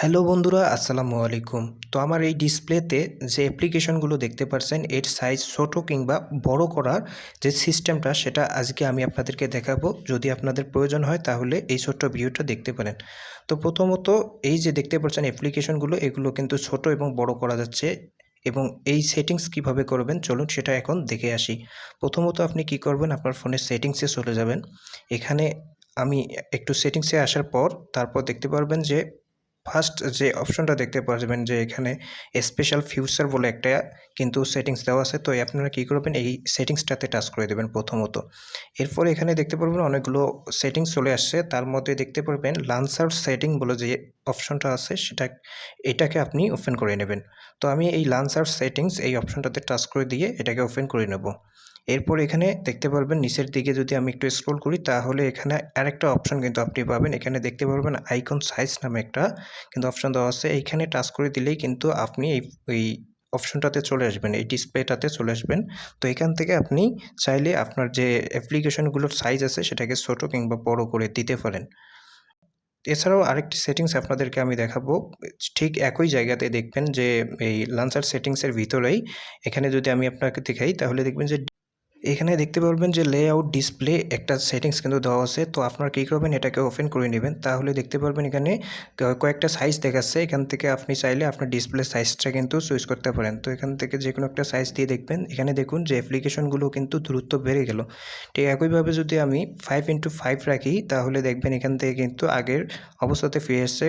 Hello বন্ধুরা, আসসালামু আলাইকুম। তো আমার এই ডিসপ্লেতে যে অ্যাপ্লিকেশনগুলো দেখতে পাচ্ছেন এর সাইজ ছোট কিংবা বড় করার যে সিস্টেমটা সেটা আজকে আমি আপনাদেরকে দেখাবো। যদি আপনাদের প্রয়োজন হয়, তাহলে এই ছোট্ট ভিডিওটা দেখতে পারেন। তো প্রথমত, এই যে দেখতে পাচ্ছেন অ্যাপ্লিকেশনগুলো, এগুলো কিন্তু ছোট এবং বড় করা যাচ্ছে এবং এই সেটিংস কীভাবে করবেন, চলুন সেটা এখন দেখে আসি। প্রথমত আপনি কি করবেন, আপনার ফোনের সেটিংসে চলে যাবেন। এখানে আমি একটু সেটিংসে আসার পর, তারপর দেখতে পারবেন যে ফার্স্ট যে অপশনটা দেখতে পারবেন যে এখানে স্পেশাল ফিউচার বলে একটা কিন্তু সেটিংস দেওয়া আছে, তো আপনারা কী করবেন? এই সেটিংসটাতে টাচ করে দেবেন প্রথমত। এরপর এখানে দেখতে পারবেন অনেকগুলো সেটিংস চলে আসছে, তার মধ্যে দেখতে পারবেন লান্সার সেটিং বলে যে অপশনটা আছে, সেটা, এটাকে আপনি ওপেন করে নেবেন। তো আমি এই লান্সার সেটিংস এই অপশনটাতে টাচ করে দিয়ে এটাকে ওপেন করে নেব। এরপর এখানে দেখতে পারবেন নিচের দিকে যদি আমি একটু স্ক্রল করি, তাহলে এখানে আরেকটা অপশন কিন্তু আপনি পাবেন। এখানে দেখতে পারবেন আইকন সাইজ নামে একটা কিন্তু অপশন দেওয়া আছে। এইখানে টাচ করে দিলেই কিন্তু আপনি এই অপশনটাতে চলে আসবেন, এই ডিসপ্লেটাতে চলে আসবেন। তো এখান থেকে আপনি চাইলে আপনার যে অ্যাপ্লিকেশনগুলোর সাইজ আছে সেটাকে ছোট কিংবা বড় করে দিতে পারেন। এছাড়াও আরেকটি সেটিংস আপনাদেরকে আমি দেখাবো। ঠিক একই জায়গাতে দেখবেন যে এই লাঞ্চার সেটিংসের ভিতরেই এখানে যদি আমি আপনাকে দেখাই, তাহলে দেখবেন যে এখানে দেখতে পারবেন যে লেআউট ডিসপ্লে একটা সেটিংস কিন্তু দেওয়া আছে। তো আপনারা কী করবেন, এটাকে ওপেন করে নেবেন। তাহলে দেখতে পারবেন এখানে কয়েকটা সাইজ দেখাচ্ছে। এখান থেকে আপনি চাইলে আপনার ডিসপ্লে সাইজটা কিন্তু চুজ করতে পারেন। তো এখান থেকে যে কোনো একটা সাইজ দিয়ে দেখবেন। এখানে দেখুন যে অ্যাপ্লিকেশনগুলো কিন্তু দ্রুত বেড়ে গেল। ঠিক একইভাবে যদি আমি ফাইভ ইন্টু ফাইভ রাখি, তাহলে দেখবেন এখান থেকে কিন্তু আগের অবস্থাতে ফিরে আসছে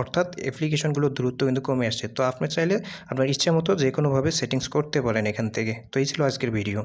অর্থাৎ অ্যাপ্লিকেশনগুলো দ্রুত কিন্তু কমে আসছে। তো আপনি চাইলে আপনার ইচ্ছা মতো যে কোনোভাবে সেটিংস করতে পারেন এখান থেকে। তো এই ছিল আজকের ভিডিও